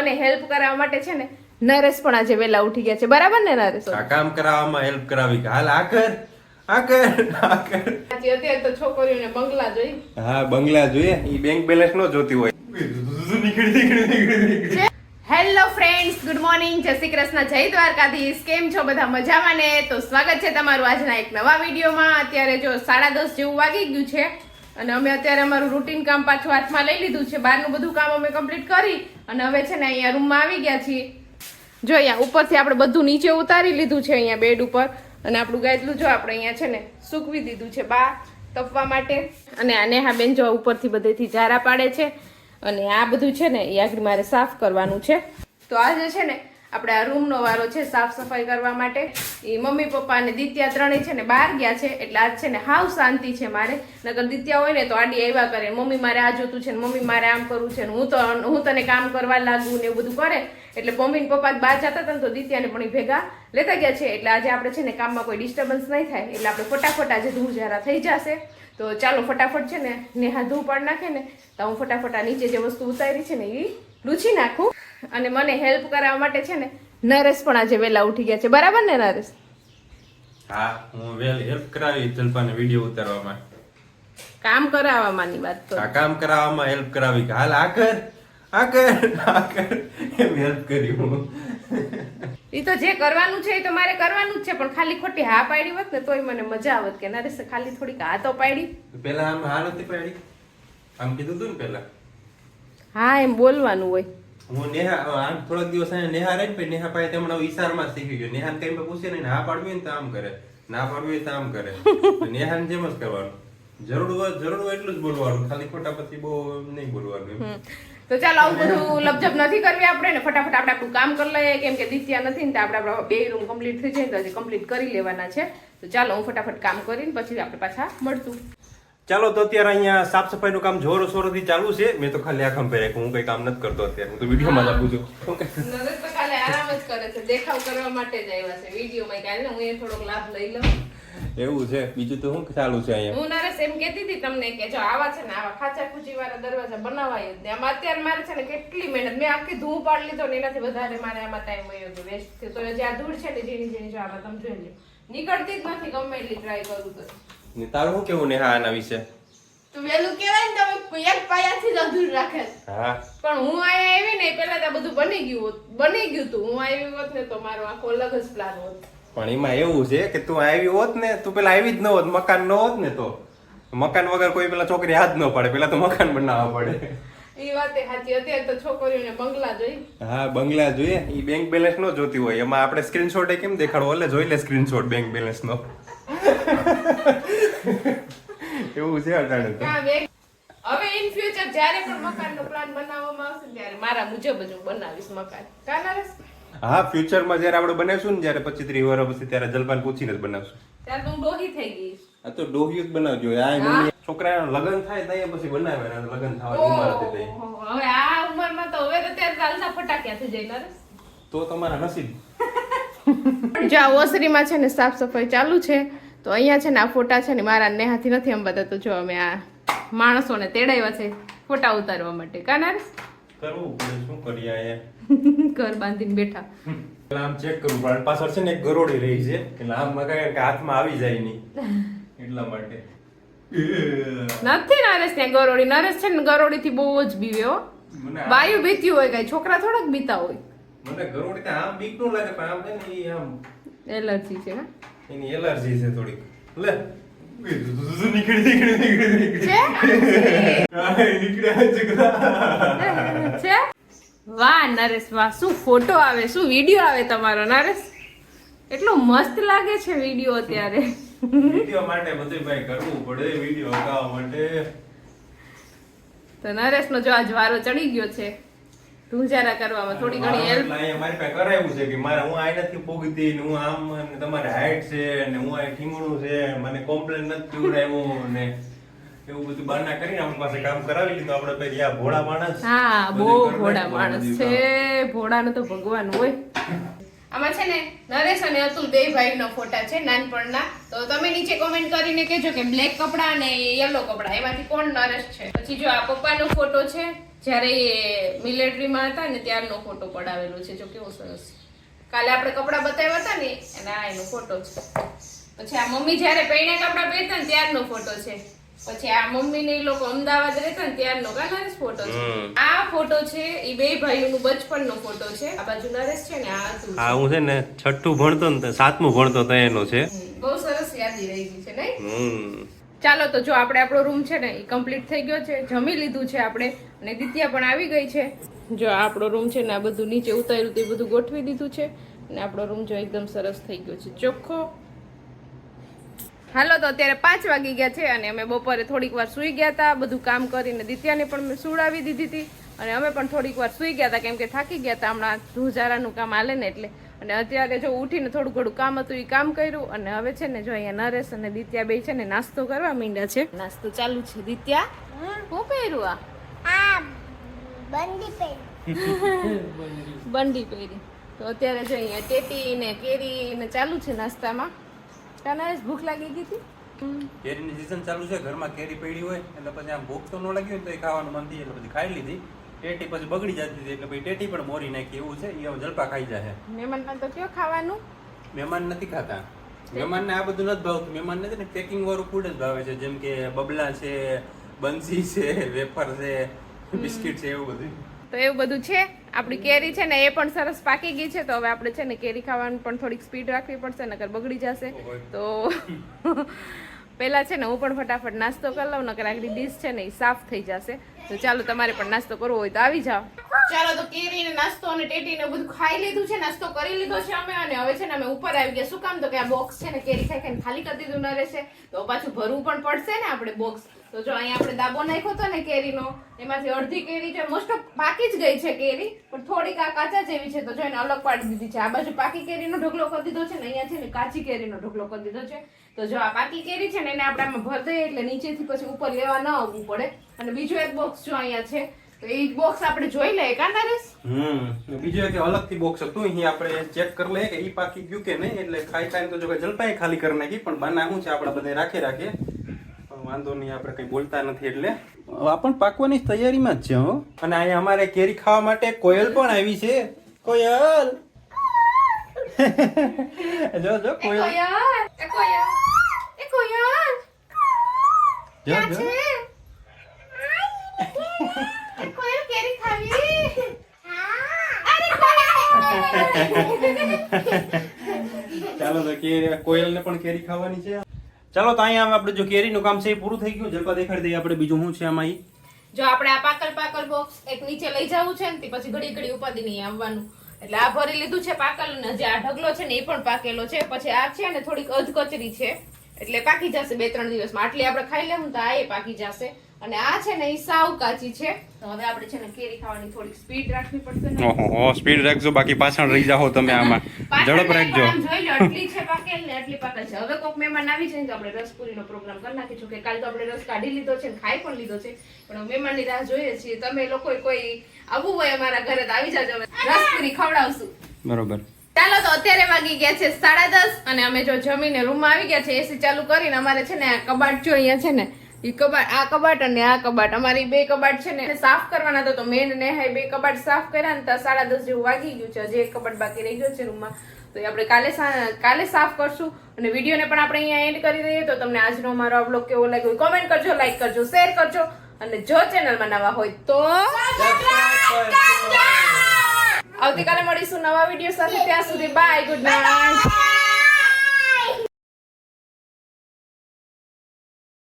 મને હેલ્પ કરાવવા માટે છે ને નરેશ પણ આજે વહેલા ઉઠી ગયા છે. બરાબર ને નરેશ? આ કામ કરાવવામાં હેલ્પ કરાવી હાલ આ કર આ કર આ કર. અત્યારે તો છોકરીઓને બંગલા જોઈ. હા બંગલા જોઈએ. ઈ બેંક બેલેન્સ નો જોતી હોય. નીકળી નીકળી નીકળી હેલો ફ્રેન્ડ્સ ગુડ મોર્નિંગ જય શ્રી કૃષ્ણ જય દ્વારકાધીશ. કેમ છો બધા? મજામાં ને? તો સ્વાગત છે તમારું આજના એક નવા વિડીયોમાં. અત્યારે જો સાડા દસ જેવું વાગી ગયું છે અને અમે અત્યારે અમારું રૂટીન કામ પાછું હાથમાં લઈ લીધું છે. બહારનું બધું કામ અમે કમ્પ્લીટ કરી અને હવે છે ને અહીંયા રૂમમાં આવી ગયા છીએ. જો અહીંયા ઉપરથી આપણે બધું નીચે ઉતારી લીધું છે અહીંયા બેડ ઉપર. અને આપણું ગાયતલું જો આપણે અહીંયા છે ને સૂકવી દીધું છે બા તપવા માટે. અને આ નેહા બેન જો ઉપરથી બધેથી ઝારા પાડે છે. અને આ બધું છે ને એ આગળ મારે સાફ કરવાનું છે. તો આજે છે ને આપણે આ રૂમનો વારો છે સાફ સફાઈ કરવા માટે. એ મમ્મી, પપ્પા અને દિત્યા ત્રણેય છે ને બહાર ગયા છે, એટલે આજ છે ને હાવ શાંતિ છે મારે. નગર દિત્યા હોય ને તો આડી આવ્યા કરે. મમ્મી મારે આ જોતું છે ને મમ્મી મારે આમ કરવું છે ને હું તો, હું તને કામ કરવા લાગુ ને એવું બધું કરે. એટલે મમ્મી પપ્પા બહાર જતા હતા ને તો દિત્યાને પણ ભેગા લેતા ગયા છે. એટલે આજે આપણે છે ને કામમાં કોઈ ડિસ્ટર્બન્સ નહીં થાય. એટલે આપણે ફટાફટ આજે જરા થઈ જશે. તો ચાલો ફટાફટ છે ને નેહા ધૂળ પણ નાખે ને તો હું ફટાફટ આ નીચે જે વસ્તુ ઉતારી છે ને એ લૂછી નાખું. અને મને હેલ્પ કરાવવા માટે છે ને નરેશ પણ આજે વહેલા ઉઠી ગયા છે. બરાબર ને નરેશ? હા હું વેલ હેલ્પ કરાવી જલપાને વીડિયો ઉતારવામાં. કામ કરાવવાની વાત તો. કામ કરાવવામાં હેલ્પ કરાવી. હાલ આ કર આ કર આ કર. એમ હેલ્પ કરી હું. એ તો જે કરવાનું છે એ તો મારે કરવાનું જ છે પણ ખાલી ખોટી હા પાડી હોત ને તોય મને મજા આવત કે નરેશ ખાલી થોડીક હા તો પાડી. પેલા આમ હા નતી પાડી? આમ કીધું તું ને પેલા હા એમ બોલવાનું હોય. હું નેહા આમ થોડાક દિવસ અહીંયા નેહા રહી પછી નેહા પાસે તેમણે ઈશારમાં શીખી ગયો. નેહાને કઈ પણ પૂછે ને હા પાડવી ને તો આમ કરે. ના પાડવી તો આમ કરે. નેહાને જેમ જ કરવાનું. જરૂર જરૂર એટલું જ બોલવાનું. ખાલી ખોટા પછી બહુ નહીં બોલવાનું તો ચાલો, આવું બધું લપજપ નથી કરવી આપણે ને? ફટાફટ આપણે આપણું કામ કરી લઈએ. કેમ કે દિત્યા નથી ને તો આપણે આપણા બે રૂમ કમ્પ્લીટ થઈ જાય તો હજી કમ્પ્લીટ કરી લેવાના છે. તો ચાલો, હું ફટાફટ કામ કરીને પછી આપણે પાછા મળતું ચાલો તો અત્યારે અહીંયા સાફ સફાઈનું કામ જોરો શોરોથી ચાલુ છે. મેં તો ખાલી આ ખંભે રાખ્યું હું કઈ કામ નથી કરતો અત્યારે. હું તો વિડીયોમાં જ આપું છું. શું કહે? નરેશ તો કાલે આરામ જ કરે છે. દેખાવ કરવા માટે જ આવ્યા છે. વિડીયોમાં કાલે હું એ થોડોક લાભ લઈ લઉં. એવું છે? બીજું તો શું ચાલુ છે અહીંયા? હું નરેશ એમ કહેતી હતી તમને કે જો આવા છે ને આવા ખાચા ખુચી વાળા દરવાજા બનાવાય જ ને આમાં અત્યારે મારે છે ને કેટલી મહેનત. મેં આખી ધૂળ પાડી લીધો ને એનાથી વધારે મારે આમાં ટાઈમ વયો હતો વેસ્ટ થયો. તો જે આ ધૂળ છે ને ઝીણી ઝીણી જો આમાં તમે જોઈ લો નીકળતી જ નથી ગમે એટલી ટ્રાય કરું તો. ને તારું શું કેવું નેહા આના વિશે? તો વેલું કહેવાય ને તમે એક પાયાથી જ અધૂર રાખે હા. પણ હું અહીંયા આવી ને પહેલા તો બધું બની ગયું હોત બની ગયું તું. હું આવી હોત ને તો મારો આખો અલગ જ પ્લાન હોત. પણ એમાં એવું છે કે તું આવી હોત ને તું પેલા આવી જ ન હોત મકાન ન હોત ને તો. મકાન વગર કોઈ પેલા છોકરી હાથ ન પડે પેલા તો મકાન બનાવવા પડે. એ વાતે સાચી. અત્યારે તો છોકરીઓને બંગલા જોઈએ. હા બંગલા જોઈએ. એ બેંક બેલેન્સ નો જોતી હોય. એમાં આપણે સ્ક્રીનશોટ કેમ દેખાડો એટલે જોઈ લે સ્ક્રીનશોટ બેંક બેલેન્સ નો. એવું છે અટાણે હવે ઇન ફ્યુચર જ્યારે પણ મકાનનો પ્લાન બનાવવામાં આવશે ત્યારે મારા મુજબ જ હું બનાવીશ મકાન. કા નરેશ? હા ફ્યુચરમાં જ્યારે આપણે બનાવીશું ને જ્યારે પચીસ ત્રીસ વર્ષ પછી ત્યારે જલપાન પૂછીને જ બનાવશું. ત્યારે તું ડોહી થઈ ગઈ આ તો ડોહી જ બનાવજો આ મમ્મી છોકરાના લગ્ન થાય ત્યાં પછી બનાવે ને લગ્ન થવાની ઉંમર હતી તઈ. હવે આ ઉંમરમાં તો હવે તો ત્યારે ચાલતા ફટાક્યાથી જાય નરેશ. તો તમારા નસીબ. જો આ ઓસરીમાં છે ને સાફ સફાઈ ચાલુ છે તો અહીંયા છે ને આ ફોટા છે ને મારા નેહાથી નથી અંબાતા તો જો અમે આ માણસોને તેડાવ્યા છે ફોટા ઉતારવા માટે. કાનાર કરવું પડે શું કરીએ અહીંયા ઘર બાંધીને બેઠા. પેલા આમ ચેક કરવું પડે. પાછળ છે ને એક ગરોડી રહી છે. એટલે આમ મગાય કે હાથમાં આવી જાય નહીં. એટલા માટે. નથી નરેશ ત્યાં ગરોડી નરેશ છે ને ગરોડી થી બહુ જ બીવે હો. વાયુ બીતી હોય કઈ. છોકરા થોડાક બીતા હોય. મને ગરોડી આમ બીકનું લાગે પણ આમ ને આમ એલર્જી છે? એની એલર્જી છે થોડીક. લે નીકળી નીકળી નીકળી નીકળી. છે? નીકળ્યા જ છે. વાહ નરેશ વાહ શું ફોટો આવે શું વીડિયો આવે તમારો નરેશ? એટલો મસ્ત લાગે છે વીડિયો અત્યારે. વીડિયો માટે બધું ભાઈ કરવું પડે વીડિયો હકાવવા માટે. તો નરેશનો જો આ વારો ચડી ગયો છે. ધૂંજારા કરવામાં થોડી ઘણી હેલ્પ મારી પાસે કરાવ્યું છે કે મારે હું આ નથી પોગતી ને હું આમ ને તમારે હાઈટ છે ને હું આ ઠીંગણું છે મને કોમ્પ્લેન નથી પીવડાવ્યું ને એવું બધું બહાના કરીને આપણી પાસે કામ કરાવી લીધું. આપણે પછી આ ભોળા માણસ. હા બહુ ભોળા માણસ છે. ભોળાનો તો ભગવાન હોય. આમાં છે ને નરેશ અને અતુલ બે ભાઈનો ફોટા છે નાનપણના. તો તમે નીચે કોમેન્ટ કરીને કહેજો કે બ્લેક કપડા અને યલો કપડા. એમાંથી કોણ નરેશ છે? પછી જો આ પપ્પાનો ફોટો છે. જ્યારે એ મિલિટરીમાં હતા ને ત્યારનો ફોટો પડાવેલો છે જો કેવો સરસ. કાલે આપણે કપડાં બતાવ્યા હતા ને આ એનો ફોટો છે. પછી આ મમ્મી જ્યારે પહેર્યા કપડાં પહેરતા ને ત્યારનો ફોટો છે. પછી આ મમ્મી ને એ લોકો અમદાવાદ રહેતા ને ત્યારનો કા નરેશ ફોટો છે. આ ફોટો છે એ બે ભાઈઓનું બચપનનો ફોટો છે. આ બાજુ નરેશ છે ને આ હતું. હું છે ને છઠ્ઠું ભણતો ને સાતમું ભણતો તો એનો છે. બહુ સરસ યાદી રહી ગઈ છે નહીં? હમ. ચાલો તો જો આપણે આપણો રૂમ છે ને એ કમ્પ્લીટ થઈ ગયો છે. જમી લીધું છે આપણે અને દિત્યા પણ આવી ગઈ છે. જો આપણો રૂમ છે ને આ બધું નીચે ઉતાર્યું તે બધું ગોઠવી દીધું છે અને આપણો રૂમ જો એકદમ સરસ થઈ ગયો છે. ચોખ્ખો. હાલો તો અત્યારે પાંચ વાગી ગયા છે અને અમે બપોરે થોડીક વાર સૂઈ ગયા હતા. બધું કામ કરીને દિત્યાને પણ મેં સુડાવી દીધી હતી અને અમે પણ થોડીક વાર સૂઈ ગયા હતા કેમ કે થાકી ગયા હતા. હમણાં ધુજારાનું કામ હાલે ને એટલે અને અત્યારે જો ઉઠીને થોડું ઘણું કામ હતું એ કામ કર્યું અને હવે છે ને જો અહીંયા નરેશ અને દિત્યા બે છે ને નાસ્તો કરવા માંડ્યા છે. નાસ્તો ચાલુ છે. દિત્યા શું પહેર્યું આ? બંદી પેન બંડી પહેરી. તો અત્યારે જો અહીંયા ટેટી ને કેરી ને ચાલુ છે નાસ્તામાં. નરેશ ભૂખ લાગી ગઈ હતી? કેરીની સીઝન ચાલુ છે. ઘરમાં કેરી પડી હોય એટલે પછી આમ ભૂખ તો ન લાગી હોય તો એ ખાવાનું મન થઈ એટલે પછી ખાઈ લીધી. ટેટી પછી બગડી જતી હતી એટલે ભાઈ ટેટી પણ મોરી નાખી એવું છે? એ જલપા ખાઈ જાય મહેમાન તો કયો ખાવાનું? મહેમાન નથી ખાતા. મહેમાનને આ બધું નથી ભાવતું. મહેમાનને છે ને પેકિંગ વાળું ફૂડ જ ભાવે છે. જેમ કે બબલા છે બંસી છે વેફર છે બિસ્કિટ છે એવું બધું. તો એવું બધું છે? આપણી કેરી છે ને એ પણ સરસ પાકી ગઈ છે. તો હવે આપણે છે ને કેરી ખાવાનું પણ થોડીક સ્પીડ રાખવી પડશે નકર બગડી જશે. તો પહેલા છે ને હું પણ ફટાફટ નાસ્તો કરી લઉં, નકર આગળ ડીશ છે ને એ સાફ થઈ જશે. તો ચાલો તમારે પણ નાસ્તો કરવો હોય તો આવી જાઓ. ચાલો તો કેરી ને નાસ્તો અને ટેટી ને બધું ખાઈ લીધું છે, નાસ્તો કરી લીધો છે અમે અને હવે છે ને અમે ઉપર આવી ગયા. શું કામ? તો કે આ બોક્સ છે ને કેરી ખાઈ ખાઈને ખાલી કરી દીધું ન રહેશે તો પાછું ભરવું પણ પડશે ને આપણે બોક્સ તો જો અહીંયા આપણે દાબો નાખ્યો હતો ને કેરીનો, એમાંથી અડધી કેરી છે. મોસ્ટ ઓફ પાકી જ ગઈ છે કેરી, પણ થોડીક આ કાચા જેવી છે, તો જો એને અલગ પાડી દીધી છે. આ બાજુ પાકી કેરીનો ઢગલો કરી દીધો છે ને, અહીંયા છે ને કાચી કેરીનો ઢગલો કરી દીધો છે. તો જો આ પાકી કેરી છે ને એને આપણે આમાં ભર દઈએ એટલે નીચેથી પછી ઉપર લેવા ન આવવું પડે. અને બીજું એક બોક્સ જો અહીંયા છે તો એ બોક્સ આપણે જોઈ લઈએ કા નરેશ? હમ બીજું એક અલગથી બોક્સ હતું. અહીં આપણે ચેક કરી લઈએ કે એ પાકી ગયું કે નહીં. એટલે ખાઈ ખાઈને તો જો કે જલપાઈ ખાલી કરી નાખી પણ બાના શું છે આપણે બધે રાખે રાખે. વાંધો નહીં આપણે કઈ બોલતા નથી એટલે. આપણ પણ પાકવાની તૈયારીમાં જ છે હો. અને અહીંયા અમારે કેરી ખાવા માટે કોયલ પણ આવી છે. કોયલ! જો જો કોયલ. કોયલ! જો જો કોયલ કેરી ખાવી? ચાલો તો કેરી કોયલને પણ કેરી ખાવાની છે. ચાલો તો અહીંયા આપણે જો કેરીનું કામ છે એ પૂરું થઈ ગયું. જલપા દેખાડી દઈએ આપણે બીજું શું છે આમાં ઈ. જો આપણે આ પાકલ પાકલ બોક્સ એક નીચે લઈ જવું છે ને તે પછી ઘડી ઘડી ઉપાધી નહીં આવવાનું. એટલે આ ભરી લીધું છે પાકલ ને જે આ ઢગલો છે ને એ પણ પાકેલો છે. પછી આ છે ને થોડીક અધકચરી છે. એટલે પાકી જશે બે ત્રણ દિવસમાં. આટલી આપણે ખાઈ લેવું તો આ એ પાકી જશે. અને આ છે ને એ સાવ કાચી છે. તો હવે આપણે છે ને કેરી ખાવાની થોડીક સ્પીડ રાખવી પડશે ઓહો સ્પીડ રાખજો બાકી પાછળ રહી જાઓ તમે આમાં. ઝડપ રાખજો. જોઈ લો આટલી છે પાકેલ ને આટલી પાકેલ છે. હવે કોક મહેમાન આવી જાય ને તો આપણે રસપુરીનો પ્રોગ્રામ કરી નાખીશું કે કાલ તો આપણે રસ કાઢી લીધો છે ને ખાઈ પણ લીધો છે. પણ મહેમાનની રાહ જોઈએ છીએ. તમે લોકો કોઈ આવવું હોય અમારા ઘરે તો આવી જાજો. રસપુરી ખવડાવશું. બરોબર. ચાલો તો અત્યારે વાગી ગયા છે સાડા દસ અને અમે જો જમીને રૂમમાં આવી ગયા છે એસી ચાલુ કરીને અમારે છે ને આ કબાટ જો અહીંયા છે ને એ કબાટ, આ કબાટ અને આ કબાટ, અમારી બે કબાટ છે ને સાફ કરવાના તો મેન નેહાએ બે કબાટ સાફ કર્યા ને ત્યાં સાડા દસ જેવું વાગી ગયું છે. હજી એક કબાટ બાકી રહી ગયો છે રૂમમાં તો એ આપણે કાલે કાલે સાફ કરશું અને વિડીયોને પણ આપણે અહીંયા એન્ડ કરી દઈએ તો તમને આજનો અમારો બ્લોગ કેવો લાગ્યો કોમેન્ટ કરજો લાઈક કરજો શેર કરજો અને જો ચેનલમાં નવા હોય તો આવતીકાલે મળીશું નવા વીડિયો સાથે. ત્યાં સુધી બાય ગુડ નાઇટ